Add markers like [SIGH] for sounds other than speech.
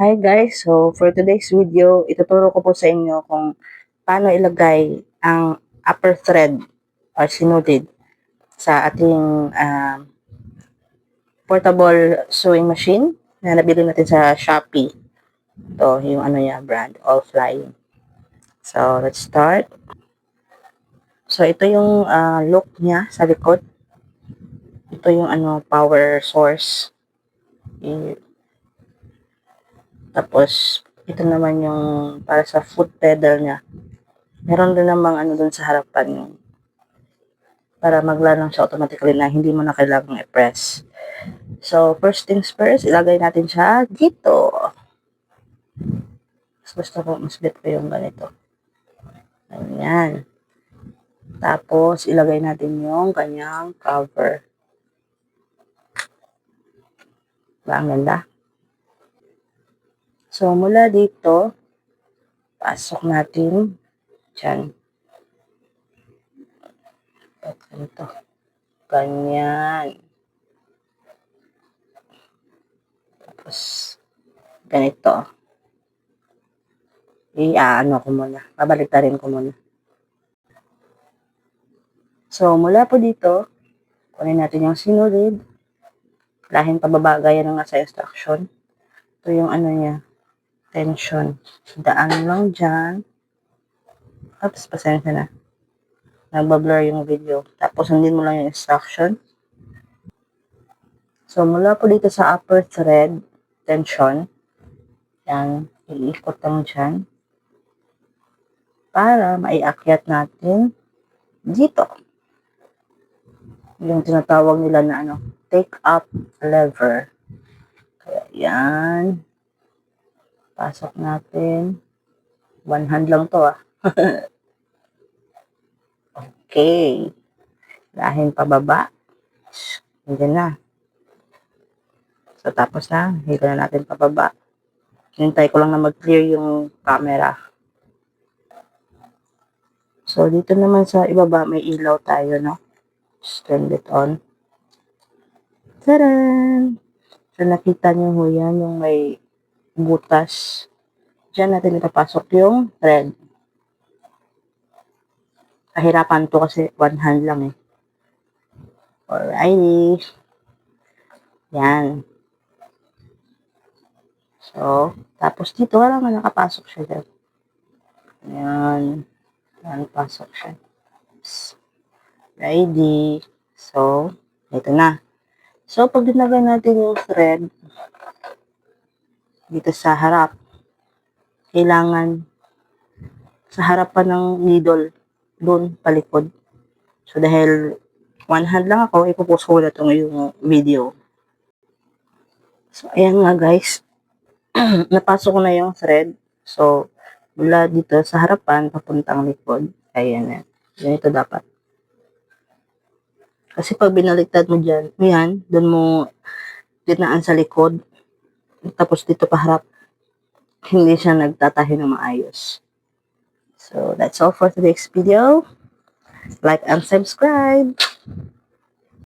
Hi guys, so for today's video, ituturo ko po sa inyo kung paano ilagay ang upper thread or sinudid sa ating um, portable sewing machine na nabili natin sa Shopee. Ito, yung ano niya, brand, All Flying. So, let's start. So, ito yung uh, look niya sa likod. Ito yung ano, power source. I- tapos, ito naman yung para sa foot pedal niya. Meron din namang ano dun sa harapan yung para maglanong siya automatically na hindi mo na kailangang i-press. So, first things first, ilagay natin siya dito. Mas gusto ko, mas bet ko yung ganito. Ayan. Tapos, ilagay natin yung kanyang cover. Ba, ang ganda? So, mula dito, pasok natin dyan. Ganito. Ganyan. Tapos, ganito. I-ano ko muna. Babaliktarin ko muna. So, mula po dito, kunin natin yung sinulid. Lahin pababa, gaya ng nasa instruction. Ito yung ano niya, tension. Daan lang dyan. Oops, pasensya na. Nagbablur yung video. Tapos, sundin mo lang yung instruction. So, mula po dito sa upper thread, tension. Yan, iikot lang dyan. Para maiakyat natin dito. Yung tinatawag nila na ano, take up lever. Kaya yan. Pasok natin. One hand lang to ah. [LAUGHS] okay. Lahin pababa. Hindi na. So, tapos na. Hila na natin pababa. Hinintay ko lang na mag-clear yung camera. So, dito naman sa ibaba, may ilaw tayo, no? Just turn it on. Taran! So, nakita niyo ho yan, yung may butas. Diyan natin ipapasok yung thread. Kahirapan to kasi one hand lang eh. Alrighty. Yan. So, tapos dito, wala nga nakapasok siya dyan. Yan. Yan, pasok siya. Ready. So, ito na. So, pag dinagay natin yung thread dito sa harap, kailangan sa harapan ng needle doon palikod. So, dahil one hand lang ako, ipopost ko na itong yung video. So, ayan nga guys. [CLEARS THROAT] Napasok ko na yung thread. So, mula dito sa harapan, papuntang likod. Ayan yan. Ganito dapat. Kasi pag binaliktad mo dyan, yan, doon mo dinaan sa likod. Tapos dito paharap, hindi siya nagtatahi ng maayos. So, that's all for today's video. Like and subscribe.